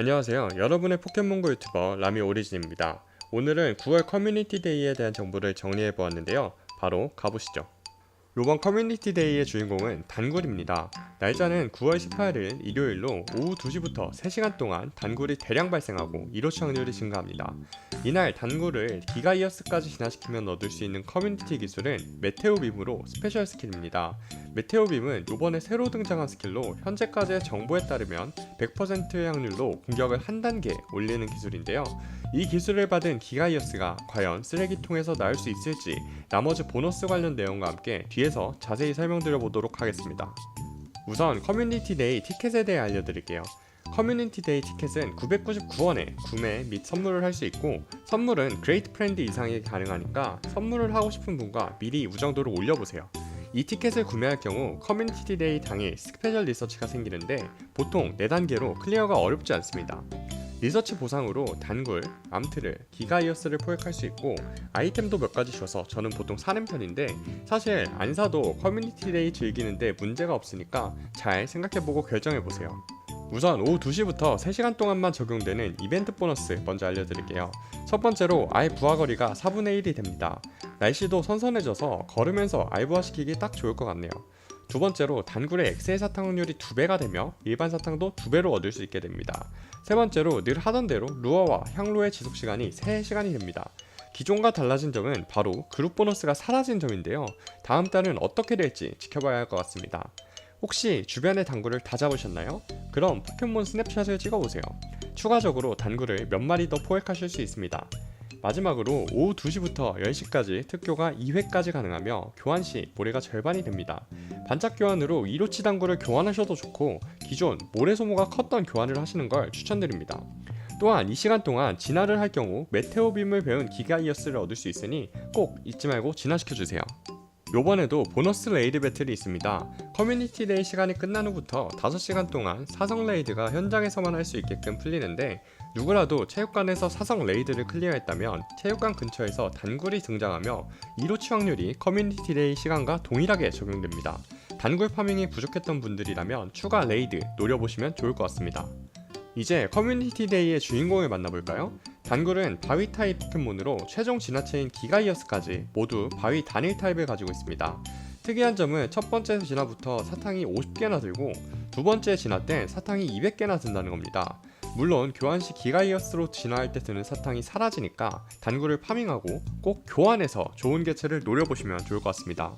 안녕하세요. 여러분의 포켓몬고 유튜버 라미 오리진입니다. 오늘은 9월 커뮤니티 데이에 대한 정보를 정리해 보았는데요. 바로 가보시죠. 이번 커뮤니티 데이의 주인공은 단굴입니다. 날짜는 9월 18일 일요일로 오후 2시부터 3시간 동안 단굴이 대량 발생하고 이로치 확률이 증가합니다. 이날 단굴을 기가 이어스까지 진화시키면 얻을 수 있는 커뮤니티 기술은 메테오 빔으로 스페셜 스킬입니다. 메테오 빔은 이번에 새로 등장한 스킬로 현재까지의 정보에 따르면 100%의 확률로 공격을 한 단계 올리는 기술인데요. 이 기술을 받은 기가이어스가 과연 쓰레기통에서 나올 수 있을지 나머지 보너스 관련 내용과 함께 뒤에서 자세히 설명드려 보도록 하겠습니다. 우선 커뮤니티 데이 티켓에 대해 알려드릴게요. 커뮤니티 데이 티켓은 999원에 구매 및 선물을 할 수 있고 선물은 그레이트 프렌드 이상이 가능하니까 선물을 하고 싶은 분과 미리 우정도를 올려보세요. 이 티켓을 구매할 경우 커뮤니티 데이 당일 스페셜 리서치가 생기는데 보통 4단계로 클리어가 어렵지 않습니다. 리서치 보상으로 단굴, 암트를, 기가이어스를 포획할 수 있고 아이템도 몇 가지 줘서 저는 보통 사는 편인데 사실 안 사도 커뮤니티 데이 즐기는데 문제가 없으니까 잘 생각해보고 결정해보세요. 우선 오후 2시부터 3시간 동안만 적용되는 이벤트 보너스 먼저 알려드릴게요. 첫 번째로 알 부하거리가 4분의 1이 됩니다. 날씨도 선선해져서 걸으면서 알 부화시키기 딱 좋을 것 같네요. 두 번째로 단굴의 엑셀 사탕 확률이 2배가 되며 일반 사탕도 2배로 얻을 수 있게 됩니다. 세 번째로 늘 하던 대로 루어와 향로의 지속 시간이 3시간이 됩니다. 기존과 달라진 점은 바로 그룹 보너스가 사라진 점인데요. 다음 달은 어떻게 될지 지켜봐야 할 것 같습니다. 혹시 주변의 단굴을 다 잡으셨나요? 그럼 포켓몬 스냅샷을 찍어보세요. 추가적으로 단굴을 몇 마리 더 포획하실 수 있습니다. 마지막으로 오후 2시부터 10시까지 특교가 2회까지 가능하며 교환 시 모래가 절반이 됩니다. 반짝 교환으로 이로치 단구를 교환하셔도 좋고 기존 모래 소모가 컸던 교환을 하시는 걸 추천드립니다. 또한 이 시간 동안 진화를 할 경우 메테오 빔을 배운 기가이어스를 얻을 수 있으니 꼭 잊지 말고 진화시켜 주세요. 요번에도 보너스 레이드 배틀이 있습니다. 커뮤니티 데이 시간이 끝난 후부터 5시간 동안 사성 레이드가 현장에서만 할 수 있게끔 풀리는데 누구라도 체육관에서 사성 레이드를 클리어했다면 체육관 근처에서 단굴이 등장하며 이로치 확률이 커뮤니티 데이 시간과 동일하게 적용됩니다. 단굴 파밍이 부족했던 분들이라면 추가 레이드 노려보시면 좋을 것 같습니다. 이제 커뮤니티 데이의 주인공을 만나볼까요? 단굴은 바위 타입 포켓몬으로 최종 진화체인 기가이어스까지 모두 바위 단일 타입을 가지고 있습니다. 특이한 점은 첫 번째 진화부터 사탕이 50개나 들고 두 번째 진화 때 사탕이 200개나 든다는 겁니다. 물론 교환 시 기가이어스로 진화할 때 드는 사탕이 사라지니까 단굴을 파밍하고 꼭 교환해서 좋은 개체를 노려보시면 좋을 것 같습니다.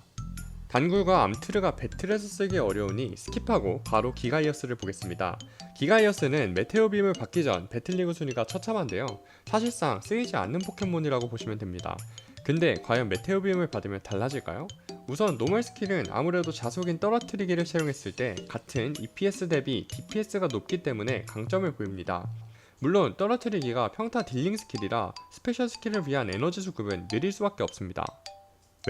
단굴과 암트르가 배틀에서 쓰기 어려우니 스킵하고 바로 기가이어스를 보겠습니다. 기가이어스는 메테오 빔을 받기 전 배틀리그 순위가 처참한데요. 사실상 쓰이지 않는 포켓몬이라고 보시면 됩니다. 근데 과연 메테오 빔을 받으면 달라질까요? 우선 노멀 스킬은 아무래도 자속인 떨어뜨리기를 사용했을 때 같은 EPS 대비 DPS가 높기 때문에 강점을 보입니다. 물론 떨어뜨리기가 평타 딜링 스킬이라 스페셜 스킬을 위한 에너지 수급은 느릴 수밖에 없습니다.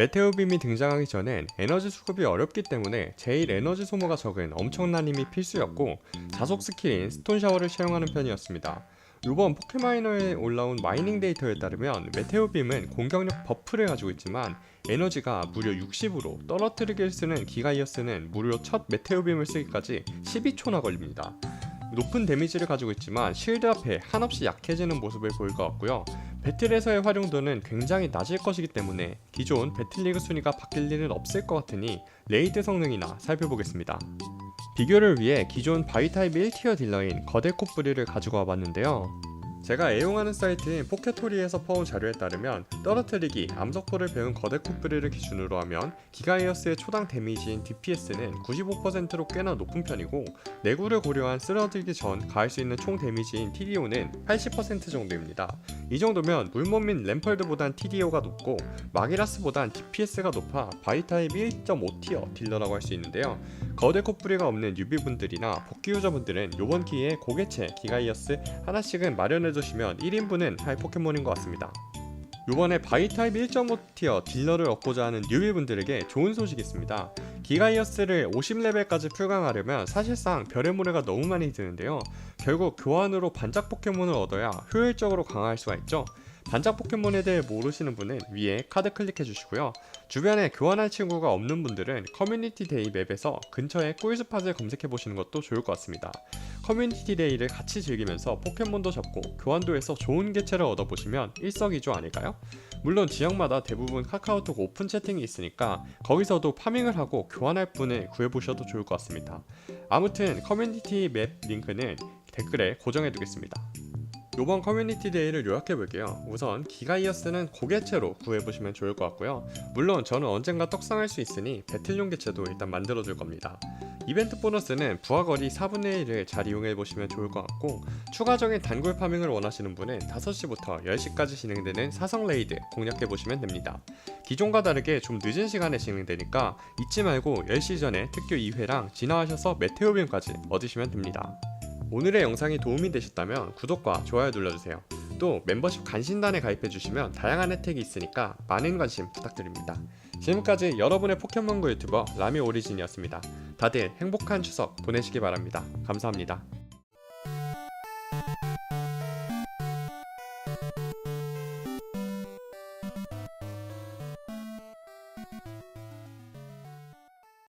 메테오빔이 등장하기 전엔 에너지 수급이 어렵기 때문에 제일 에너지 소모가 적은 엄청난 힘이 필수였고 자속 스킬인 스톤 샤워를 사용하는 편이었습니다. 이번 포켓마이너에 올라온 마이닝 데이터에 따르면 메테오빔은 공격력 버프를 가지고 있지만 에너지가 무려 60으로 떨어뜨리기를 쓰는 기가이어스는 무려 첫 메테오빔을 쓰기까지 12초나 걸립니다. 높은 데미지를 가지고 있지만 실드 앞에 한없이 약해지는 모습을 보일 것 같고요. 배틀에서의 활용도는 굉장히 낮을 것이기 때문에 기존 배틀리그 순위가 바뀔 일은 없을 것 같으니 레이드 성능이나 살펴보겠습니다. 비교를 위해 기존 바위타입 1티어 딜러인 거대 코뿌리를 가지고 와봤는데요. 제가 애용하는 사이트인 포켓토리에서 퍼온 자료에 따르면 떨어뜨리기, 암석포를 배운 거대 코뿌리를 기준으로 하면 기가이어스의 초당 데미지인 DPS는 95%로 꽤나 높은 편이고 내구를 고려한 쓰러지기 전 가할 수 있는 총 데미지인 TDO는 80% 정도입니다. 이 정도면 물몸 및 램펄드보단 TDO가 높고 마기라스보단 DPS가 높아 바이타입 1.5티어 딜러라고 할 수 있는데요. 거대 코뿌리가 없는 뉴비분들이나 복귀 유저분들은 요번 기회에 고개체 기가이어스 하나씩은 마련 해 두시면 1인분은 할 포켓몬인 것 같습니다. 요번에 바이타입 1.5티어 딜러를 얻고자 하는 뉴비분들에게 좋은 소식이 있습니다. 기가이어스를 50레벨까지 풀강하려면 사실상 별의 모래가 너무 많이 드는데요. 결국 교환으로 반짝 포켓몬을 얻어야 효율적으로 강화할 수가 있죠. 반짝 포켓몬에 대해 모르시는 분은 위에 카드 클릭해 주시고요. 주변에 교환할 친구가 없는 분들은 커뮤니티 데이 맵에서 근처에 꿀스팟을 검색해 보시는 것도 좋을 것 같습니다. 커뮤니티 데이를 같이 즐기면서 포켓몬도 잡고 교환도 해서 좋은 개체를 얻어보시면 일석이조 아닐까요? 물론 지역마다 대부분 카카오톡 오픈 채팅이 있으니까 거기서도 파밍을 하고 교환할 분을 구해보셔도 좋을 것 같습니다. 아무튼 커뮤니티 맵 링크는 댓글에 고정해 두겠습니다. 이번 커뮤니티 데이를 요약해 볼게요. 우선 기가이어스는 고개체로 구해보시면 좋을 것 같고요. 물론 저는 언젠가 떡상할 수 있으니 배틀용 개체도 일단 만들어 줄 겁니다. 이벤트 보너스는 부하거리 4분의 1을 잘 이용해 보시면 좋을 것 같고 추가적인 단골 파밍을 원하시는 분은 5시부터 10시까지 진행되는 사성 레이드 공략해 보시면 됩니다. 기존과 다르게 좀 늦은 시간에 진행되니까 잊지 말고 10시 전에 특교 2회랑 진화하셔서 메테오빔까지 얻으시면 됩니다. 오늘의 영상이 도움이 되셨다면 구독과 좋아요 눌러주세요. 또 멤버십 간신단에 가입해주시면 다양한 혜택이 있으니까 많은 관심 부탁드립니다. 지금까지 여러분의 포켓몬고 유튜버 라미 오리진이었습니다. 다들 행복한 추석 보내시기 바랍니다. 감사합니다.